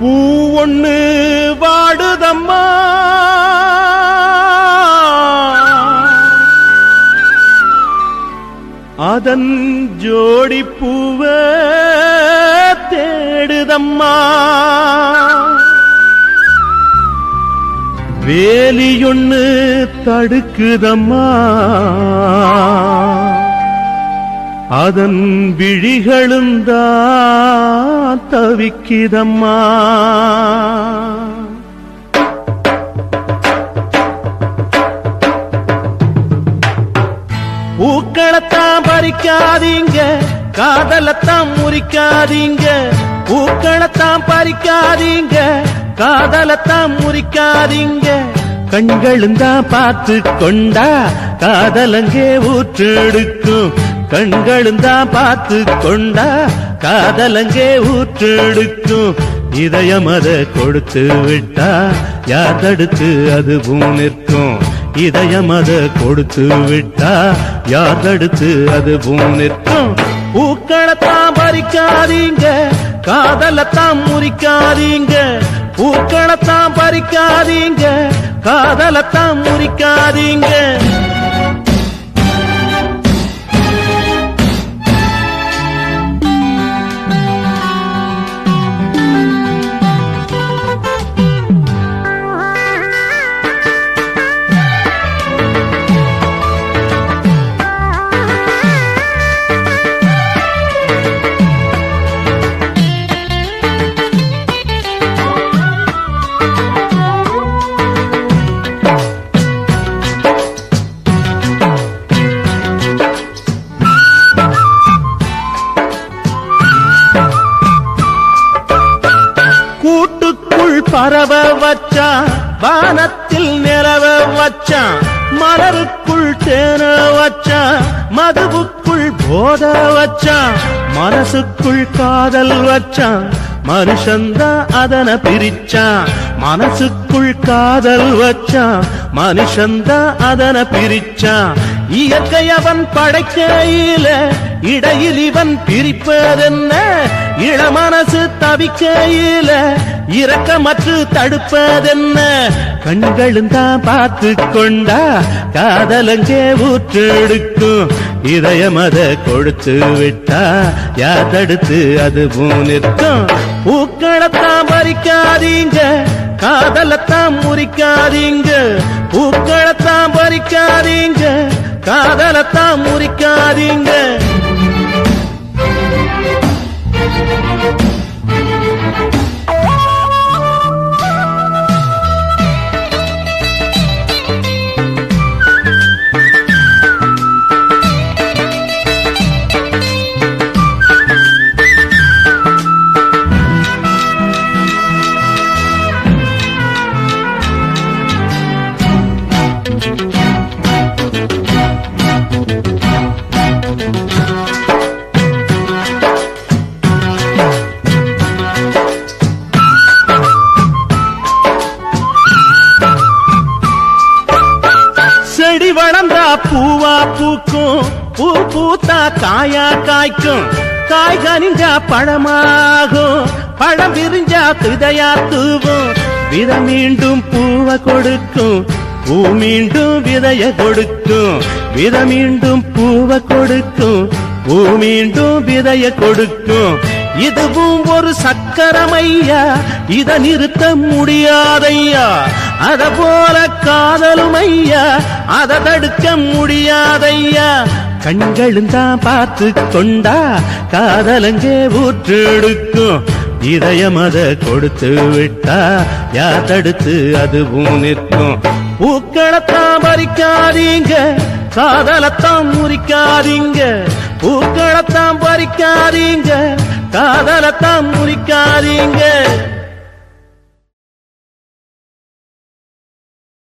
பூ ஒண்ணு வாடுதம்மா. அதன் ஜோடி பூவ தேடுதம்மா. வேலியொன்னு தடுக்குதம்மா. அதன் விழிகளும் தான் தவிக்குதம்மா பறிக்காதீங்க காதலத்தான் முறிக்காதீங்க. பூக்களைத்தான் பறிக்காதீங்க காதலத்தான் முறிக்காதீங்க. கண்களும் தான் பார்த்து கொண்டா காதலங்கே ஊற்றெடுக்கும். கண்களும் தான் பார்த்து கொண்டா காதலங்கே ஊற்றெடுக்கும். இதயம் அதை கொடுத்து விட்டா யார் தடுத்து அதுவும் நிற்கும். இதயம் அதை கொடுத்து விட்டா யார் தடுத்து அதுவும் நிற்கும். பூக்களைத்தான் பறிக்காதீங்க காதலத்தான் முறிக்காதீங்க. பூக்களைத்தான் பறிக்காதீங்க காதலத்தான் முறிக்காதீங்க. பரவ வச்சான் வானத்தில் நிலவ வச்சான் மலருக்குள் தேன வச்சான் மதுவுக்குள் போத வச்சான் மனசுக்குள் காதல் வச்சான் மனுஷந்தா அதனை பிரிச்சான் மனசுக்குள் காதல் வச்சான் மனுஷந்தா அதனை பிரிச்சான். இயற்கை அவன் படைக்கையில இடையில் இவன் பிரிப்பதென்ன? இளமனசு தவிக்கையில இரக்கமற்று தடுப்பதென்ன? கண்களும் தான் பார்த்து கொண்டா காதலஞ்சே ஊற்றெடுக்கும். இதயம் அதை கொடுத்து விட்டா யார் தடுத்து அதுவும் நிற்கும். பூக்களைத்தான் பறிக்காதீங்க காதலத்தான் முறிக்காதீங்க. பூக்களைத்தான் பறிக்காதீங்க காதலத்தான் முறிக்காதீங்க. செடி வளர்ந்தா பூவா பூக்கும் பூ பூத்தா காயா காய்க்கும். காய் கனிஞ்சா பழமாகும் பழம் விரிஞ்சா விதையா தூவும். வித மீண்டும் பூவை கொடுக்கும் பூ மீண்டும் விதைய கொடுக்கும். வித மீண்டும் பூவை கொடுக்கும் பூ மீண்டும் விதைய கொடுக்கும். இதுவும் ஒரு சக்கரமையா? இத நிறுத்த முடியாதையா? அத போல காதலும் ஐயா அத தடுக்க முடியாதையா? கண்களும் தான் பார்த்து கொண்டா காதலங்கே ஊற்றெடுக்கும். இதயம் அத கொடுத்து விட்டா யா தடுத்து அதுவும் நிற்கும். பூக்களைத்தான் பறிக்காதீங்க காதலத்தான் முறிக்காதீங்க. பூக்களைத்தான் பறிக்காதீங்க காதலத்தான் முறிக்காதீங்க.